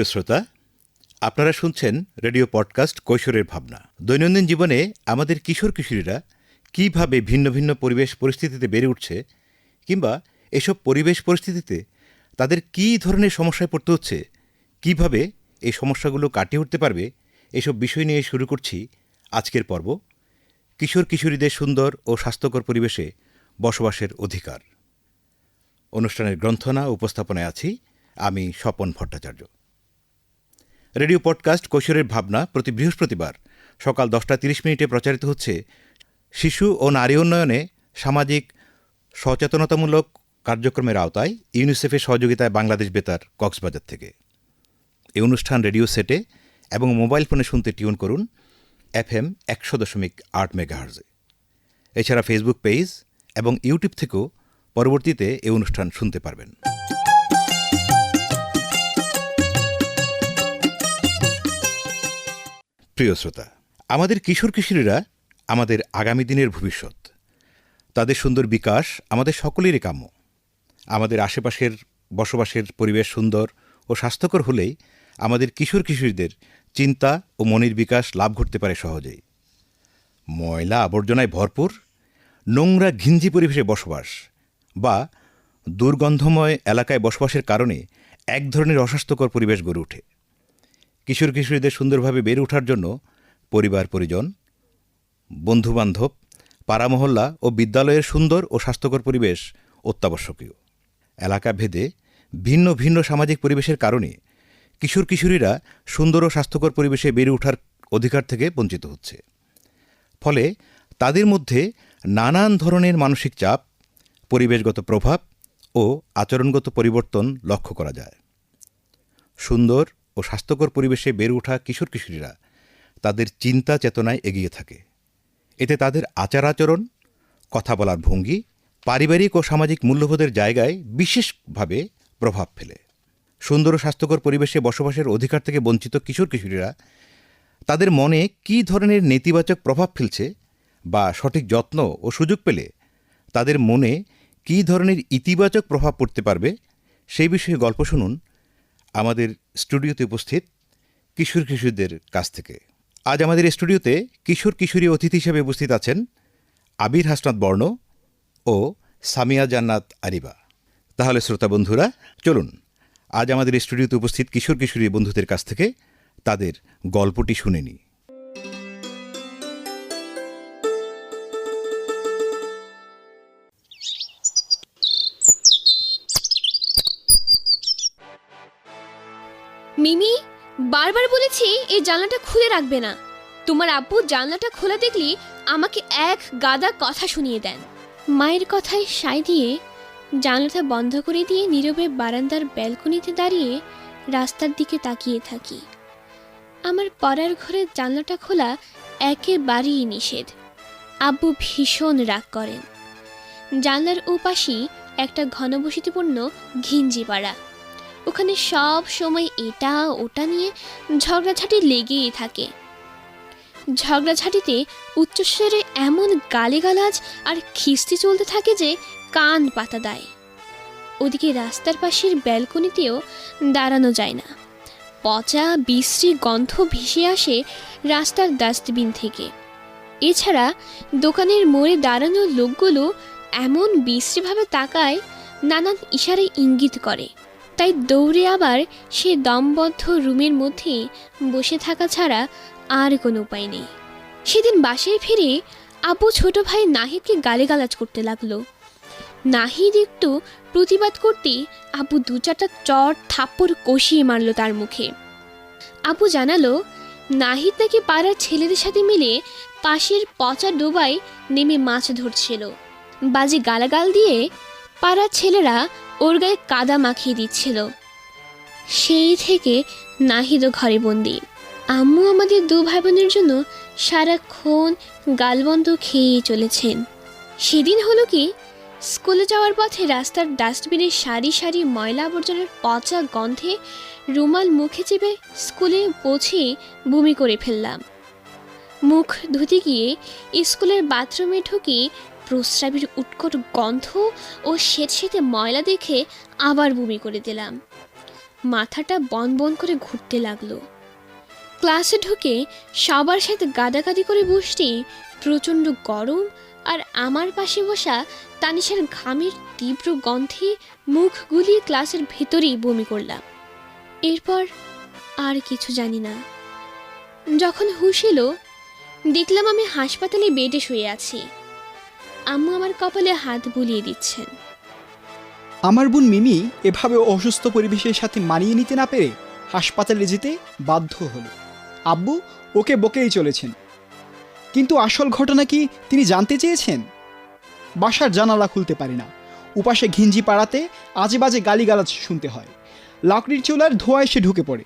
প্রিয় শ্রোতা, আপনারা শুনছেন রেডিও পডকাস্ট কৈশোরের ভাবনা। দৈনন্দিন জীবনে আমাদের কিশোর কিশোরীরা কীভাবে ভিন্ন ভিন্ন পরিবেশ পরিস্থিতিতে বেড়ে উঠছে কিংবা এসব পরিবেশ পরিস্থিতিতে তাদের কী ধরনের সমস্যায় পড়তে হচ্ছে, কীভাবে এই সমস্যাগুলো কাটিয়ে উঠতে পারবে, এসব বিষয় নিয়ে শুরু করছি আজকের পর্ব। কিশোর কিশোরীদের সুন্দর ও স্বাস্থ্যকর পরিবেশে বসবাসের অধিকার। অনুষ্ঠানের গ্রন্থনা উপস্থাপনায় আছি আমি স্বপন ভট্টাচার্য। রেডিও পডকাস্ট কৈশোরের ভাবনা প্রতি বৃহস্পতিবার সকাল দশটা তিরিশ মিনিটে প্রচারিত হচ্ছে শিশু ও নারী উন্নয়নে সামাজিক সচেতনতামূলক কার্যক্রমের আওতায় ইউনিসেফের সহযোগিতায় বাংলাদেশ বেতার কক্সবাজার থেকে। এই অনুষ্ঠান রেডিও সেটে এবং মোবাইল ফোনে শুনতে টিউন করুন এফএম একশো দশমিক আট মেগাহার্জে এছাড়া ফেসবুক পেজ এবং ইউটিউব থেকেও পরবর্তীতে এই অনুষ্ঠান শুনতে পারবেন। প্রিয় শ্রোতা, আমাদের কিশোর কিশোরীরা আমাদের আগামী দিনের ভবিষ্যৎ। তাদের সুন্দর বিকাশ আমাদের সকলেরই কাম্য। আমাদের আশেপাশের বসবাসের পরিবেশ সুন্দর ও স্বাস্থ্যকর হলেই আমাদের কিশোর কিশোরীদের চিন্তা ও মনের বিকাশ লাভ ঘটতে পারে সহজেই। ময়লা আবর্জনায় ভরপুর, নোংরা ঘিঞ্জি পরিবেশে বসবাস বা দুর্গন্ধময় এলাকায় বসবাসের কারণে এক ধরনের অস্বাস্থ্যকর পরিবেশ গড়ে ওঠে। কিশোর কিশোরীদের সুন্দরভাবে বেড়ে ওঠার জন্য পরিবার, পরিজন, বন্ধুবান্ধব পাড়া মহল্লা ও বিদ্যালয়ের সুন্দর ও স্বাস্থ্যকর পরিবেশ অত্যাবশ্যকীয়। এলাকা ভেদে ভিন্ন ভিন্ন সামাজিক পরিবেশের কারণে কিশোর কিশোরীরা সুন্দর ও স্বাস্থ্যকর পরিবেশে বেড়ে ওঠার অধিকার থেকে বঞ্চিত হচ্ছে। ফলে তাদের মধ্যে নানান ধরনের মানসিক চাপ, পরিবেশগত প্রভাব ও আচরণগত পরিবর্তন লক্ষ্য করা যায়। সুন্দর ও স্বাস্থ্যকর পরিবেশে বেড়ে ওঠা কিশোর কিশোরীরা তাদের চিন্তা চেতনায় এগিয়ে থাকে। এতে তাদের আচার আচরণ কথা বলার ভঙ্গি, পারিবারিক ও সামাজিক মূল্যবোধের জায়গায় বিশেষভাবে প্রভাব ফেলে। সুন্দর ও স্বাস্থ্যকর পরিবেশে বসবাসের অধিকার থেকে বঞ্চিত কিশোর কিশোরীরা তাদের মনে কী ধরনের নেতিবাচক প্রভাব ফেলছে বা সঠিক যত্ন ও সুযোগ পেলে তাদের মনে কী ধরনের ইতিবাচক প্রভাব পড়তে পারবে সেই বিষয়ে গল্প শুনুন আমাদের স্টুডিওতে উপস্থিত কিশোর কিশোরদের কাছ থেকে। আজ আমাদের স্টুডিওতে কিশোর কিশোরী অতিথি হিসেবে উপস্থিত আছেন আবির হাসনাত বর্ণ ও সামিয়া জান্নাত আরিবা। তাহলে শ্রোতা বন্ধুরা, চলুন, আজ আমাদের স্টুডিওতে উপস্থিত কিশোর কিশোরী বন্ধুদের কাছ থেকে তাদের গল্পটি শুনে নিই। বারবার বলেছি, এই জানলাটা খুলে রাখবে না। তোমার আব্বু জানলাটা খোলা দেখলে আমাকে এক গাদা কথা শুনিয়ে দেন। মায়ের কথায় সায় দিয়ে জানলাটা বন্ধ করে দিয়ে নীরবে বারান্দার ব্যালকনিতে দাঁড়িয়ে রাস্তার দিকে তাকিয়ে থাকি। আমার পড়ার ঘরের জানলাটা খোলা একেবারেই নিষেধ। আব্বু ভীষণ রাগ করেন। জানলার ওপাশেই একটা ঘনবসতিপূর্ণ ঘিঞ্জি পাড়া ওখানে সব সময় এটা, ওটা নিয়ে ঝগড়াঝাটি লেগেই থাকে। ঝগড়াঝাটিতে উচ্চস্বরে এমন গালিগালাজ আর খিস্তি চলতে থাকে যে কান পাতা দেয়। ওদিকে রাস্তার পাশের ব্যালকনিতেও দাঁড়ানো যায় না। পচা, বিশ্রী গন্ধ ভেসে আসে রাস্তার ডাস্টবিন থেকে। এছাড়া দোকানের মোড়ে দাঁড়ানো লোকগুলো এমন বিশ্রীভাবে তাকায় নানান ইশারে ইঙ্গিত করে। তাই দৌড়ে আবার সে দমবদ্ধ রুমের মধ্যে বসে থাকা ছাড়া আর কোনো উপায় নেই। সেদিন বাসায় ফিরে আপু ছোট ভাই নাহিদকে গালিগালাজ করতে লাগল। নাহিদ একটু প্রতিবাদ করতে আপু দু চারটা চট থাপ্পড় কষিয়ে মারলো তার মুখে। আপু জানালো, নাহিদ নাকি পাড়ার ছেলেদের সাথে মিলে পাশের পচা ডোবায় নেমে মাছ ধরছিল। বাজে গালাগাল দিয়ে পাড়ার ছেলেরা ওর গায়ে কাদা মাখিয়ে দিচ্ছিল। সেই থেকে নাহিদও ঘরে বন্দি। আম্মু আমাদের দু ভাই বোনের জন্য সারাক্ষণ গালবন্ধ খেয়েই চলেছেন। সেদিন হলো কি, স্কুলে যাওয়ার পথে রাস্তার ডাস্টবিনে সারি সারি ময়লা আবর্জনার পচা গন্ধে রুমাল মুখে চেপে স্কুলে পৌঁছে বমি করে ফেললাম। মুখ ধুতে গিয়ে স্কুলের বাথরুমে ঢুকে প্রস্রাবের উৎকট গন্ধ ও স্বেতসেতে ময়লা দেখে আবার বমি করে দিলাম। মাথাটা বন বন করে ঘুরতে লাগল। ক্লাসে ঢুকে সবার সাথে গাদাগাদি করে বসতে প্রচণ্ড গরম আর আমার পাশে বসা তানিশের ঘামের তীব্র গন্ধে মুখ গুলিয়ে ক্লাসের ভেতরেই বমি করলাম। এরপর আর কিছু জানি না। যখন হুশ এলো, দেখলাম আমি হাসপাতালে বেডে শুয়ে আছি। আম্মু আমার কপালে হাত বুলিয়ে দিচ্ছেন। আমার বোন মিমি এভাবে অসুস্থ পরিবেশের সাথে মানিয়ে নিতে না পেরে হাসপাতালে যেতে বাধ্য হলো। আব্বু ওকে বকেই চলেছেন। কিন্তু আসল ঘটনা কি তিনি জানতে চেয়েছেন? বাসার জানালা খুলতে পারি না। উপাসে ঘিঞ্জি পাড়াতে আজে বাজে গালিগালাজ শুনতে হয়। লাকড়ির চুলার ধোঁয়া এসে ঢুকে পড়ে।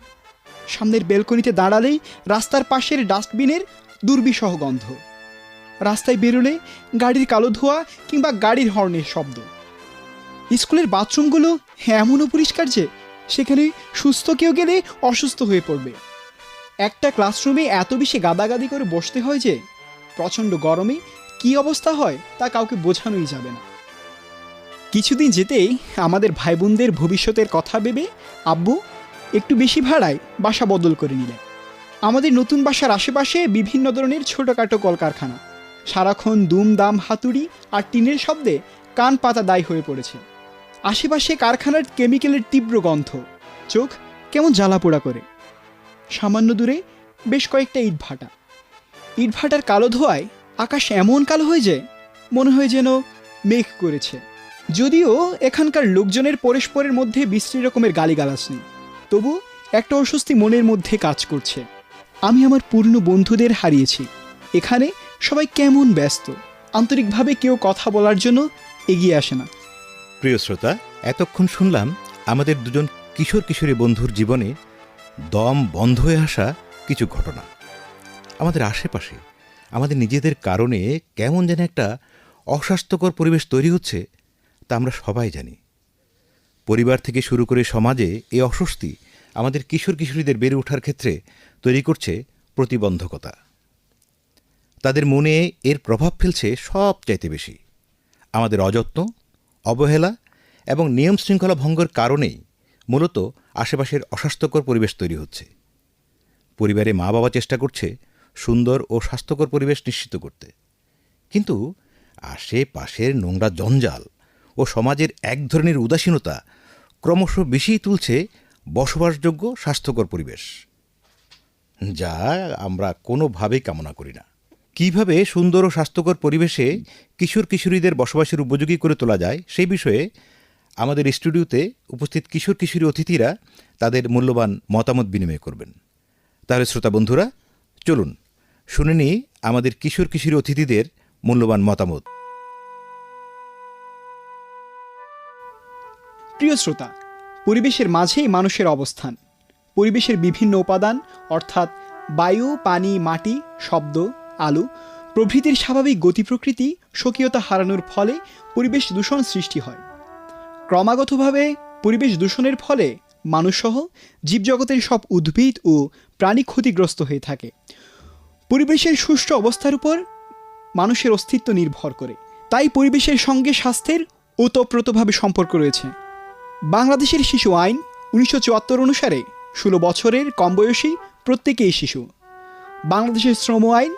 সামনের বেলকনিতে দাঁড়ালেই রাস্তার পাশের ডাস্টবিনের দুর্বিষহ গন্ধ। রাস্তায় বেরোলে গাড়ির কালো ধোঁয়া কিংবা গাড়ির হর্নের শব্দ। স্কুলের বাথরুমগুলো এমনও পরিষ্কার যে সেখানে সুস্থ কেউ গেলে অসুস্থ হয়ে পড়বে। একটা ক্লাসরুমে এত বেশি গাদাগাদি করে বসতে হয় যে প্রচণ্ড গরমে কি অবস্থা হয় তা কাউকে বোঝানোই যাবে না। কিছুদিন যেতেই আমাদের ভাই বোনদের ভবিষ্যতের কথা ভেবে আব্বু একটু বেশি ভাড়ায় বাসা বদল করে নিলেন। আমাদের নতুন বাসার আশেপাশে বিভিন্ন ধরনের ছোটোখাটো কলকারখানা। সারাক্ষণ দুম দাম হাতুড়ি আর টিনের শব্দে কান পাতা দায়ী হয়ে পড়েছে। আশেপাশে কারখানার কেমিক্যালের তীব্র গন্ধ। চোখ কেমন জ্বালা পোড়া করে। সামান্য দূরে বেশ কয়েকটা ইটভাটা। ইটভাটার কালো ধোয়ায় আকাশ এমন কালো হয়ে যায় মনে হয় যেন মেঘ করেছে। যদিও এখানকার লোকজনের পরস্পরের মধ্যে বিশ্রী রকমের গালিগালাজ নেই। তবু একটা অস্বস্তি মনের মধ্যে কাজ করছে। আমি আমার পূর্ণ বন্ধুদের হারিয়েছি। এখানে সবাই কেমন ব্যস্ত? আন্তরিকভাবে কেউ কথা বলার জন্য এগিয়ে আসে না। প্রিয় শ্রোতা, এতক্ষণ শুনলাম আমাদের দুজন কিশোর কিশোরী বন্ধুর জীবনে দম বন্ধ হয়ে আসা কিছু ঘটনা। আমাদের আশেপাশে, আমাদের নিজেদের কারণে কেমন যেন একটা অস্বাস্থ্যকর পরিবেশ তৈরি হচ্ছে, তা আমরা সবাই জানি। পরিবার থেকে শুরু করে সমাজে এই অস্বস্তি আমাদের কিশোর কিশোরীদের বেড়ে ওঠার ক্ষেত্রে তৈরি করছে প্রতিবন্ধকতা। তাদের মনে এর প্রভাব ফেলছে সব চাইতে বেশি। আমাদের অযত্ন, অবহেলা এবং নিয়ম শৃঙ্খলা ভঙ্গের কারণেই মূলত আশেপাশের অস্বাস্থ্যকর পরিবেশ তৈরি হচ্ছে। পরিবারে মা বাবা চেষ্টা করছে সুন্দর ও স্বাস্থ্যকর পরিবেশ নিশ্চিত করতে। কিন্তু আশেপাশের নোংরা জঞ্জাল ও সমাজের এক ধরনের উদাসীনতা ক্রমশ বেশিই তুলছে বসবাসযোগ্য স্বাস্থ্যকর পরিবেশ, যা আমরা কোনোভাবেই কামনা করি না। কীভাবে সুন্দর ও স্বাস্থ্যকর পরিবেশে কিশোর কিশোরীদের বসবাসের উপযোগী করে তোলা যায় সেই বিষয়ে আমাদের স্টুডিওতে উপস্থিত কিশোর কিশোরী অতিথিরা তাদের মূল্যবান মতামত বিনিময় করবেন। তাহলে শ্রোতা বন্ধুরা, চলুন শুনে নিই আমাদের কিশোর কিশোরী অতিথিদের মূল্যবান মতামত। প্রিয় শ্রোতা, পরিবেশের মাঝেই মানুষের অবস্থান। পরিবেশের বিভিন্ন উপাদান, অর্থাৎ বায়ু, পানি, মাটি, শব্দ আলো, প্রভৃতির স্বাভাবিক গতি প্রকৃতি স্বকীয়তা হারানোর ফলে পরিবেশ দূষণ সৃষ্টি হয়। ক্রমাগতভাবে পরিবেশ দূষণের ফলে মানুষসহ জীবজগতের সব উদ্ভিদ ও প্রাণী ক্ষতিগ্রস্ত হয়ে থাকে। পরিবেশের সুষ্ঠু অবস্থার উপর মানুষের অস্তিত্ব নির্ভর করে। তাই পরিবেশের সঙ্গে স্বাস্থ্যের ওতপ্রোতভাবে সম্পর্ক রয়েছে। বাংলাদেশের শিশু আইন উনিশশো চুয়াত্তর অনুসারে ষোলো বছরের কম বয়সী প্রত্যেকেই শিশু। বাংলাদেশের শ্রম আইন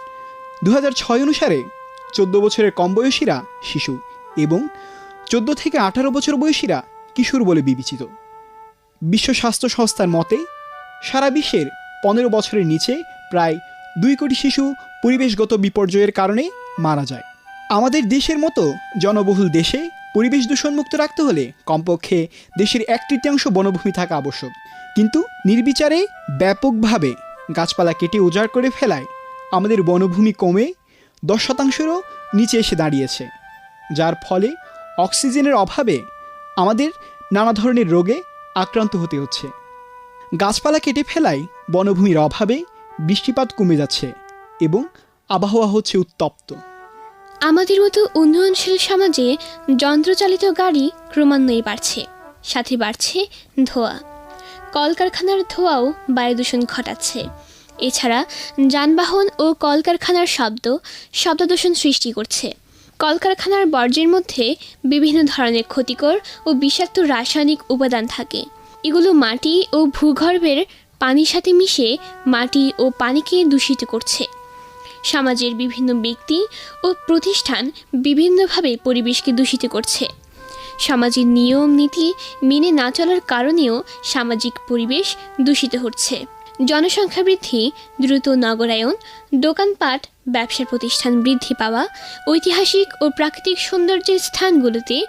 দু ছয় অনুসারে চোদ্দ বছরের কম বয়সীরা শিশু এবং চোদ্দ থেকে আঠারো বছর বয়সীরা কিশোর বলে বিবেচিত। বিশ্ব স্বাস্থ্য সংস্থার মতে, সারা বিশ্বের পনেরো বছরের নিচে প্রায় দুই কোটি শিশু পরিবেশগত বিপর্যয়ের কারণে মারা যায়। আমাদের দেশের মতো জনবহুল দেশে পরিবেশ দূষণমুক্ত রাখতে হলে কমপক্ষে দেশের এক তৃতীয়াংশ বনভূমি থাকা আবশ্যক। কিন্তু নির্বিচারে ব্যাপকভাবে গাছপালা কেটে উজাড় করে ফেলায় আমাদের বনভূমি কমে দশ শতাংশেরও নিচে এসে দাঁড়িয়েছে, যার ফলে অক্সিজেনের অভাবে আমাদের নানা ধরনের রোগে আক্রান্ত হতে হচ্ছে। গাছপালা কেটে ফেলায় বনভূমির অভাবে বৃষ্টিপাত কমে যাচ্ছে এবং আবহাওয়া হচ্ছে উত্তপ্ত। আমাদের মতো উন্নয়নশীল সমাজে যন্ত্রচালিত গাড়ি ক্রমান্বয়ে বাড়ছে, সাথে বাড়ছে ধোঁয়া। কলকারখানার ধোঁয়াও বায়ু দূষণ ঘটাচ্ছে। এছাড়া যানবাহন ও কলকারখানার শব্দ, শব্দদূষণ সৃষ্টি করছে। কলকারখানার বর্জ্যের মধ্যে বিভিন্ন ধরনের ক্ষতিকর ও বিষাক্ত রাসায়নিক উপাদান থাকে। এগুলো মাটি ও ভূগর্ভের পানির সাথে মিশে মাটি ও পানিকে দূষিত করছে। সমাজের বিভিন্ন ব্যক্তি ও প্রতিষ্ঠান বিভিন্নভাবে পরিবেশকে দূষিত করছে। সমাজের নিয়ম নীতি মেনে না চলার কারণেও সামাজিক পরিবেশ দূষিত হচ্ছে। জনসংখ্যা বৃদ্ধি, দ্রুত নগরায়ন, দোকানপাট ব্যবসা প্রতিষ্ঠান বৃদ্ধি পাওয়া, ঐতিহাসিক ও প্রাকৃতিক সৌন্দর্যের স্থানগুলোতে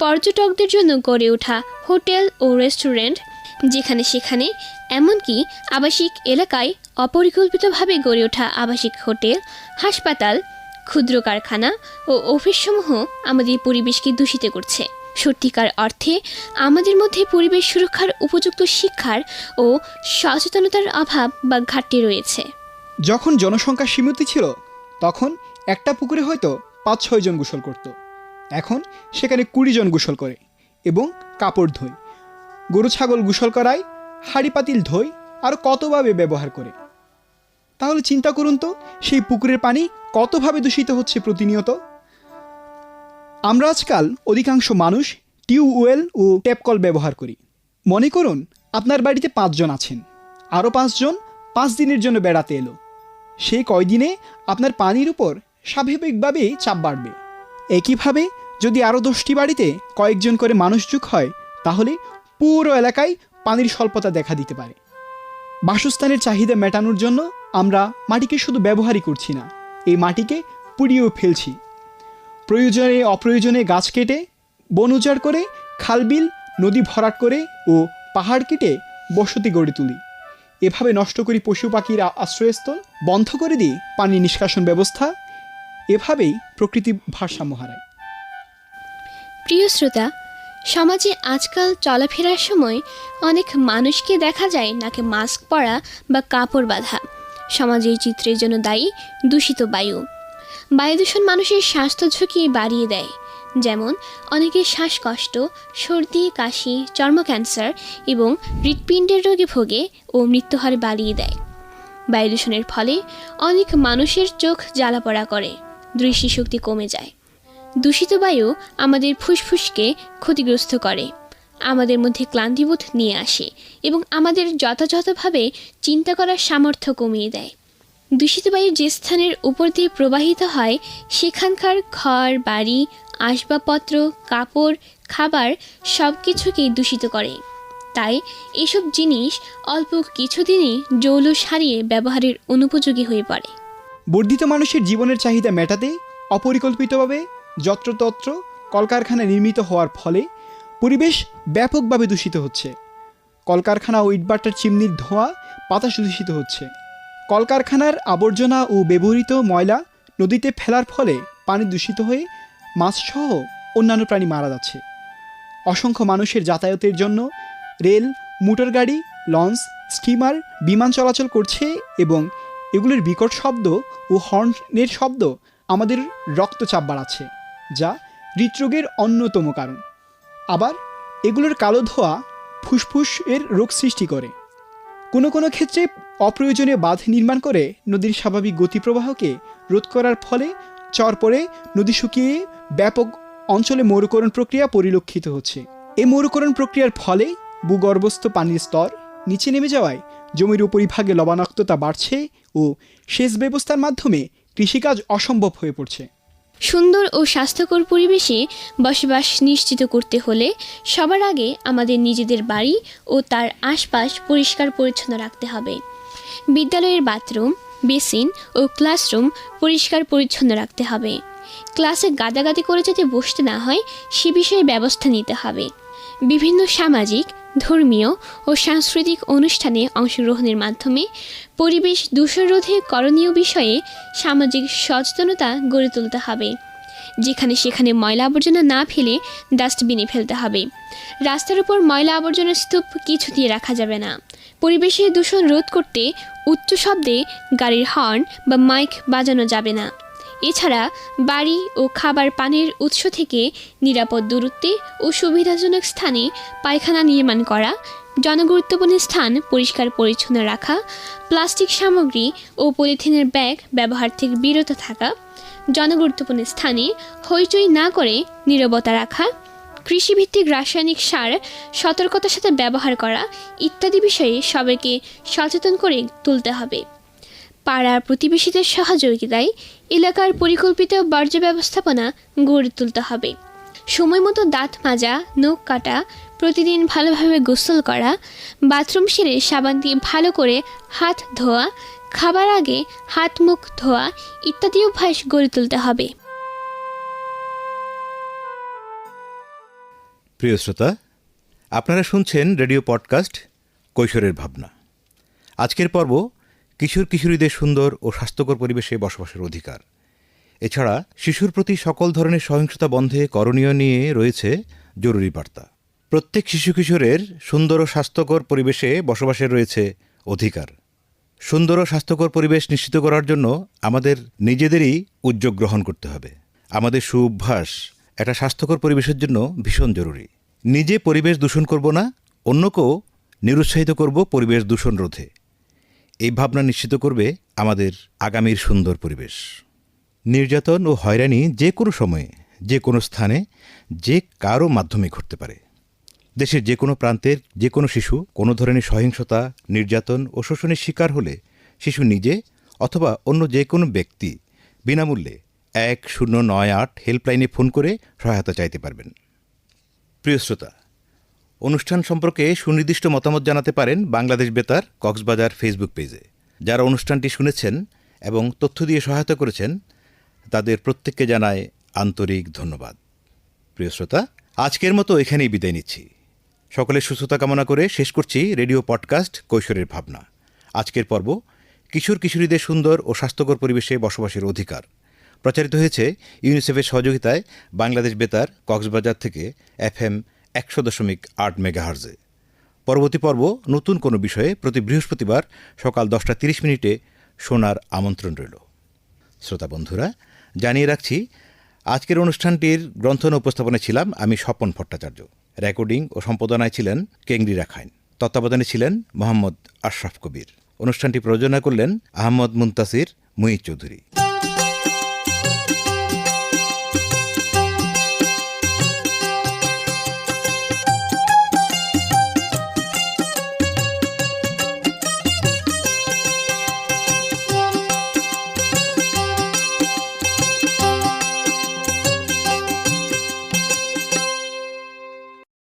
পর্যটকদের জন্য গড়ে ওঠা হোটেল ও রেস্টুরেন্ট, যেখানে সেখানে, এমনকি আবাসিক এলাকায় অপরিকল্পিতভাবে গড়ে ওঠা আবাসিক হোটেল, হাসপাতাল, ক্ষুদ্র কারখানা ও অফিসসমূহ আমাদের পরিবেশকে দূষিত করছে। সত্যিকার অর্থে আমাদের মধ্যে পরিবেশ সুরক্ষার উপযুক্ত শিক্ষার ও সচেতনতার অভাব বা ঘাটতি রয়েছে। যখন জনসংখ্যা সীমিত ছিল, তখন একটা পুকুরে হয়তো পাঁচ ছয় জন গোসল করত। এখন সেখানে কুড়ি জন গোসল করে এবং কাপড় ধোয়। গরু, ছাগল গোসল করায়, হাড়ি, পাতিল ধোয় আর কতভাবে ব্যবহার করে? তাহলে চিন্তা করুন তো, সেই পুকুরের পানি কতভাবে দূষিত হচ্ছে প্রতিনিয়ত? আমরা আজকাল অধিকাংশ মানুষ টিউবওয়েল ও ট্যাপকল ব্যবহার করি। মনে করুন, আপনার বাড়িতে পাঁচজন আছেন। আরও পাঁচজন পাঁচ দিনের জন্য বেড়াতে এলো। সেই কয়দিনে আপনার পানির উপর স্বাভাবিকভাবেই চাপ বাড়বে। একইভাবে যদি আরও দশটি বাড়িতে কয়েকজন করে মানুষ যোগ হয়, তাহলে পুরো এলাকায় পানির স্বল্পতা দেখা দিতে পারে। বাসস্থানের চাহিদা মেটানোর জন্য আমরা মাটিকে শুধু ব্যবহারই করছি না, এই মাটিকে পুড়িয়েও ফেলছি। প্রয়োজনে অপ্রয়োজনে গাছ কেটে, বন উজাড় করে, খালবিল, নদী ভরাট করে ও পাহাড় কেটে বসতি গড়ে তুলি। এভাবে নষ্ট করি পশু পাখির আশ্রয়স্থল, বন্ধ করে দিই পানি নিষ্কাশন ব্যবস্থা। এভাবেই প্রকৃতি ভারসাম্য হারায়। প্রিয় শ্রোতা, সমাজে আজকাল চলাফেরার সময় অনেক মানুষকে দেখা যায় নাকে মাস্ক পরা বা কাপড় বাঁধা। সমাজের চিত্রের জন্য দায়ী দূষিত বায়ু। বায়ু দূষণ মানুষের স্বাস্থ্য ঝুঁকি বাড়িয়ে দেয়। যেমন অনেকের শ্বাসকষ্ট, সর্দি, কাশি, চর্ম ক্যান্সার এবং হৃৎপিণ্ডের রোগে ভোগে ও মৃত্যুহার বাড়িয়ে দেয়। বায়ু দূষণের ফলে অনেক মানুষের চোখ জ্বালাপড়া করে, দৃষ্টিশক্তি কমে যায়। দূষিত বায়ু আমাদের ফুসফুসকে ক্ষতিগ্রস্ত করে, আমাদের মধ্যে ক্লান্তিবোধ নিয়ে আসে এবং আমাদের যথাযথভাবে চিন্তা করার সামর্থ্য কমিয়ে দেয়। দূষিত বায়ু যে স্থানের উপর দিয়ে প্রবাহিত হয়, সেখানকার ঘর, বাড়ি, আসবাবপত্র, কাপড়, খাবার সব কিছুকেই দূষিত করে। তাই এসব জিনিস অল্প কিছুদিনই জৌলুস সারিয়ে ব্যবহারের অনুপযোগী হয়ে পড়ে। বর্ধিত মানুষের জীবনের চাহিদা মেটাতে, অপরিকল্পিতভাবে যত্রতত্র কলকারখানা নির্মিত হওয়ার ফলে পরিবেশ ব্যাপকভাবে দূষিত হচ্ছে। কলকারখানা ও ইটবাটার চিমনির ধোঁয়া বাতাস দূষিত হচ্ছে। কলকারখানার আবর্জনা ও ব্যবহৃত ময়লা নদীতে ফেলার ফলে পানি দূষিত হয়ে মাছসহ অন্যান্য প্রাণী মারা যাচ্ছে। অসংখ্য মানুষের যাতায়াতের জন্য রেল, মোটর গাড়ি, লঞ্চ, স্টিমার বিমান চলাচল করছে এবং এগুলির বিকট শব্দ ও হর্নের শব্দ আমাদের রক্তচাপ বাড়াচ্ছে, যা হৃদরোগের অন্যতম কারণ। আবার এগুলোর কালো ধোয়া ফুসফুস এর রোগ সৃষ্টি করে। কোনো কোনো ক্ষেত্রে অপ্রয়োজনীয় বাঁধ নির্মাণ করে নদীর স্বাভাবিক গতিপ্রবাহকে রোধ করার ফলে চর পড়ে, নদী শুকিয়ে ব্যাপক অঞ্চলে মরুকরণ প্রক্রিয়া পরিলক্ষিত হচ্ছে। এই মরুকরণ প্রক্রিয়ার ফলে ভূগর্ভস্থ পানির স্তর নিচে নেমে যাওয়ায় জমির উপরিভাগে লবণাক্ততা বাড়ছে ও সেচ ব্যবস্থার মাধ্যমে কৃষিকাজ অসম্ভব হয়ে পড়ছে। সুন্দর ও স্বাস্থ্যকর পরিবেশে বসবাস নিশ্চিত করতে হলে সবার আগে আমাদের নিজেদের বাড়ি ও তার আশপাশ পরিষ্কার পরিচ্ছন্ন রাখতে হবে। বিদ্যালয়ের বাথরুম, বেসিন ও ক্লাসরুম পরিষ্কার পরিচ্ছন্ন রাখতে হবে। ক্লাসে গাদাগাদি করে যাতে বসতে না হয়, সে বিষয়ে ব্যবস্থা নিতে হবে। বিভিন্ন সামাজিক, ধর্মীয় ও সাংস্কৃতিক অনুষ্ঠানে অংশগ্রহণের মাধ্যমে পরিবেশ দূষণ রোধে করণীয় বিষয়ে সামাজিক সচেতনতা গড়ে তুলতে হবে। যেখানে সেখানে ময়লা আবর্জনা না ফেলে ডাস্টবিনে ফেলতে হবে। রাস্তার উপর ময়লা আবর্জনার স্তূপ কিছু দিয়ে রাখা যাবে না। পরিবেশের দূষণ রোধ করতে উচ্চ শব্দে গাড়ির হর্ন বা মাইক বাজানো যাবে না। এছাড়া বাড়ি ও খাবার পানির উৎস থেকে নিরাপদ দূরত্বে ও সুবিধাজনক স্থানে পায়খানা নির্মাণ করা, জনগুরুত্বপূর্ণ স্থান পরিষ্কার পরিচ্ছন্ন রাখা, প্লাস্টিক সামগ্রী ও পলিথিনের ব্যাগ ব্যবহার থেকে বিরত থাকা, জনগুরুত্বপূর্ণ স্থানে হইচই না করে নীরবতা রাখা কৃষিভিত্তিক রাসায়নিক সার সতর্কতার সাথে ব্যবহার করা ইত্যাদি বিষয়ে সবাইকে সচেতন করে তুলতে হবে। পাড়ার প্রতিবেশীদের সহযোগিতায় এলাকার পরিকল্পিত বর্জ্য ব্যবস্থাপনা গড়ে তুলতে হবে। সময় মতো দাঁত মাজা, নখ কাটা, প্রতিদিন ভালোভাবে গোসল করা, বাথরুম সেরে সাবান দিয়ে ভালো করে হাত ধোয়া, খাবার আগে হাত মুখ ধোয়া ইত্যাদি অভ্যাস গড়ে তুলতে হবে। প্রিয় শ্রোতা, আপনারা শুনছেন রেডিও পডকাস্ট কৈশোরের ভাবনা। আজকের পর্ব কিশোর কিশোরীদের সুন্দর ও স্বাস্থ্যকর পরিবেশে বসবাসের অধিকার। এছাড়া শিশুর প্রতি সকল ধরনের সহিংসতা বন্ধে করণীয় নিয়ে রয়েছে জরুরি বার্তা। প্রত্যেক শিশু কিশোরের সুন্দর ও স্বাস্থ্যকর পরিবেশে বসবাসের রয়েছে অধিকার। সুন্দর ও স্বাস্থ্যকর পরিবেশ নিশ্চিত করার জন্য আমাদের নিজেদেরই উদ্যোগ গ্রহণ করতে হবে। আমাদের সুঅভ্যাস একটা স্বাস্থ্যকর পরিবেশের জন্য ভীষণ জরুরি। নিজে পরিবেশ দূষণ করব না, অন্যকেও নিরুৎসাহিত করব পরিবেশ দূষণ রোধে। এই ভাবনা নিশ্চিত করবে আমাদের আগামীর সুন্দর পরিবেশ। নির্যাতন ও হয়রানি যে কোনো সময়ে, যে কোনো স্থানে, যে কারও মাধ্যমে ঘটতে পারে। দেশের যে কোনো প্রান্তের যে কোনো শিশু কোনো ধরনের সহিংসতা, নির্যাতন ও শোষণের শিকার হলে শিশু নিজে অথবা অন্য যে কোনো ব্যক্তি বিনামূল্যে এক শূন্য নয় আট হেল্পলাইনে ফোন করে সহায়তা চাইতে পারবেন। প্রিয় শ্রোতা, অনুষ্ঠান সম্পর্কে সুনির্দিষ্ট মতামত জানাতে পারেন বাংলাদেশ বেতার কক্সবাজার ফেসবুক পেজে। যারা অনুষ্ঠানটি শুনেছেন এবং তথ্য দিয়ে সহায়তা করেছেন, তাদের প্রত্যেককে জানায় আন্তরিক ধন্যবাদ। প্রিয় শ্রোতা, আজকের মতো এখানেই বিদায় নিচ্ছি। সকলের সুস্থতা কামনা করে শেষ করছি রেডিও পডকাস্ট কৈশোরের ভাবনা। আজকের পর্ব কিশোর কিশোরীদের সুন্দর ও স্বাস্থ্যকর পরিবেশে বসবাসের অধিকার। প্রচারিত হয়েছে ইউনিসেফের সহযোগিতায় বাংলাদেশ বেতার কক্সবাজার থেকে এফএম একশো দশমিক আট মেগাহার্জে পরবর্তী পর্ব নতুন কোনো বিষয়ে প্রতি বৃহস্পতিবার সকাল দশটা তিরিশ মিনিটে শোনার আমন্ত্রণ রইল। শ্রোতা বন্ধুরা, জানিয়ে রাখছি, আজকের অনুষ্ঠানটির গ্রন্থন উপস্থাপনায় ছিলাম আমি স্বপন ভট্টাচার্য। রেকর্ডিং ও সম্পাদনায় ছিলেন কেংরি রাখাইন। তত্ত্বাবধানে ছিলেন মোহাম্মদ আশরাফ কবির। অনুষ্ঠানটি প্রযোজনা করলেন আহমদ মুন্তাসির মুহিত চৌধুরী।